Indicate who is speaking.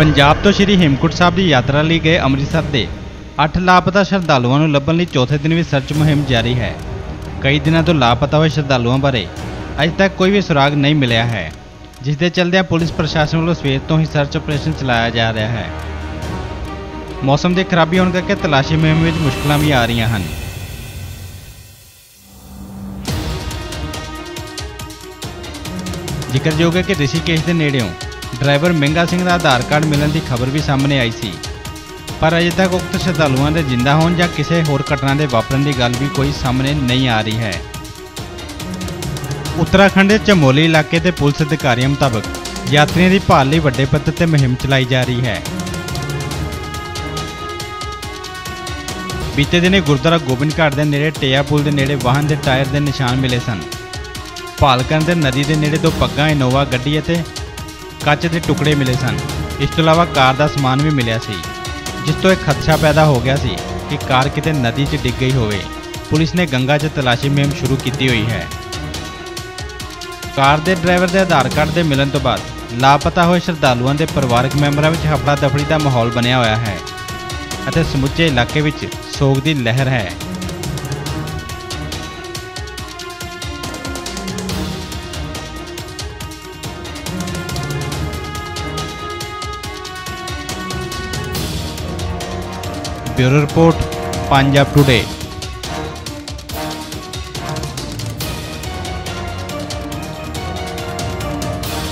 Speaker 1: ਪੰਜਾਬ ਤੋਂ ਸ਼੍ਰੀ ਹੇਮਕੁੰਟ ਸਾਹਿਬ ਦੀ ਯਾਤਰਾ ਲਈ ਗਏ ਅੰਮ੍ਰਿਤਸਰ ਦੇ 8 ਲਾਪਤਾ ਸ਼ਰਧਾਲੂਆਂ ਨੂੰ ਲੱਭਣ ਲਈ ਚੌਥੇ ਦਿਨ ਵੀ ਸਰਚ ਮੁਹਿੰਮ ਜਾਰੀ ਹੈ। ਕਈ ਦਿਨਾਂ ਤੋਂ ਲਾਪਤਾ ਹੋਏ ਸ਼ਰਧਾਲੂਆਂ ਬਾਰੇ ਅਜੇ ਤੱਕ ਕੋਈ ਵੀ ਸੁਰਾਗ ਨਹੀਂ ਮਿਲਿਆ ਹੈ, ਜਿਸ ਦੇ ਚਲਦਿਆਂ ਪੁਲਿਸ ਪ੍ਰਸ਼ਾਸਨ ਵੱਲੋਂ ਸਵੇਰ ਤੋਂ ਹੀ ਸਰਚ ਆਪਰੇਸ਼ਨ ਚਲਾਇਆ ਜਾ ਰਿਹਾ ਹੈ। ਮੌਸਮ ਦੇ ਖਰਾਬੀ ਹੋਣ ਕਰਕੇ ਤਲਾਸ਼ੀ ਮੁਹਿੰਮ ਵਿੱਚ ਮੁਸ਼ਕਲਾਂ ਵੀ ਆ ਰਹੀਆਂ ਹਨ। ਜ਼ਿਕਰਯੋਗ ਹੈ ਕਿ ਰਿਸ਼ੀਕੇਸ਼ ਦੇ ਨੇੜਿਓਂ ਡਰਾਈਵਰ ਮਹਿੰਗਾ ਸਿੰਘ ਦਾ ਆਧਾਰ ਕਾਰਡ ਮਿਲਣ ਦੀ ਖਬਰ ਵੀ ਸਾਹਮਣੇ ਆਈ ਸੀ। ਪਰ ਅਜੇ ਤੱਕ ਉਕਤ ਸ਼ਰਧਾਲੂਆਂ ਦੇ ਜਿੰਦਾ ਹੋਣ ਜਾਂ ਕਿਸੇ ਹੋਰ ਘਟਨਾ ਦੇ ਵਾਪਰਨ ਦੀ ਗੱਲ ਵੀ ਕੋਈ ਸਾਹਮਣੇ ਨਹੀਂ ਆ ਰਹੀ ਹੈ। ਉੱਤਰਾਖੰਡ ਦੇ ਚਮੋਲੀ ਇਲਾਕੇ ਦੇ ਪੁਲਿਸ ਅਧਿਕਾਰੀਆਂ ਮੁਤਾਬਕ ਯਾਤਰੀਆਂ ਦੀ ਭਾਲ ਲਈ ਵੱਡੇ ਪੱਧਰ ਤੇ ਮੁਹਿੰਮ ਚਲਾਈ ਜਾ ਰਹੀ ਹੈ। ਬੀਤੇ ਦਿਨੇ ਗੁਰਦੁਆਰਾ ਗੋਬਿੰਦ ਘਾਟ ਦੇ ਨੇੜੇ ਟੇਆ ਪੁਲ ਦੇ ਨੇੜੇ ਵਾਹਨ ਦੇ ਟਾਇਰ ਦੇ ਨਿਸ਼ਾਨ ਮਿਲੇ ਸਨ। ਭਾਲ ਕਰਨ ਦੇ ਨਦੀ ਦੇ ਨੇੜੇ ਦੋ ਪੱਗਾਂ, ਇਨੋਵਾ ਗੱਡੀ ਅਤੇ ਕੱਚ ਦੇ ਟੁਕੜੇ ਮਿਲੇ ਸਨ। ਇਸ ਤੋਂ ਇਲਾਵਾ ਕਾਰ ਦਾ ਸਮਾਨ ਵੀ ਮਿਲਿਆ ਸੀ। ਜਿਸ ਤੋਂ ਇੱਕ ਖਦਸ਼ਾ ਪੈਦਾ ਹੋ ਗਿਆ ਸੀ ਕਿ ਕਾਰ ਕਿਤੇ ਨਦੀ 'ਚ ਡਿੱਗ ਗਈ ਹੋਵੇ। ਪੁਲਿਸ ਨੇ ਗੰਗਾ 'ਚ ਤਲਾਸ਼ੀ ਮੁਹਿੰਮ ਸ਼ੁਰੂ ਕੀਤੀ ਹੋਈ ਹੈ। ਕਾਰ ਦੇ ਡਰਾਈਵਰ ਦੇ ਆਧਾਰ ਕਾਰਡ ਦੇ ਮਿਲਣ ਤੋਂ ਬਾਅਦ ਲਾਪਤਾ ਹੋਏ ਸ਼ਰਧਾਲੂਆਂ ਦੇ ਪਰਿਵਾਰਕ ਮੈਂਬਰਾਂ ਵਿੱਚ ਹਫੜਾ ਦਫੜੀ ਦਾ ਮਾਹੌਲ ਬਣਿਆ ਹੋਇਆ ਹੈ। ਅਤੇ ਸਮੁੱਚੇ ਇਲਾਕੇ ਵਿੱਚ ਸੋਗ ਦੀ ਲਹਿਰ ਹੈ। Bureau report Punjab today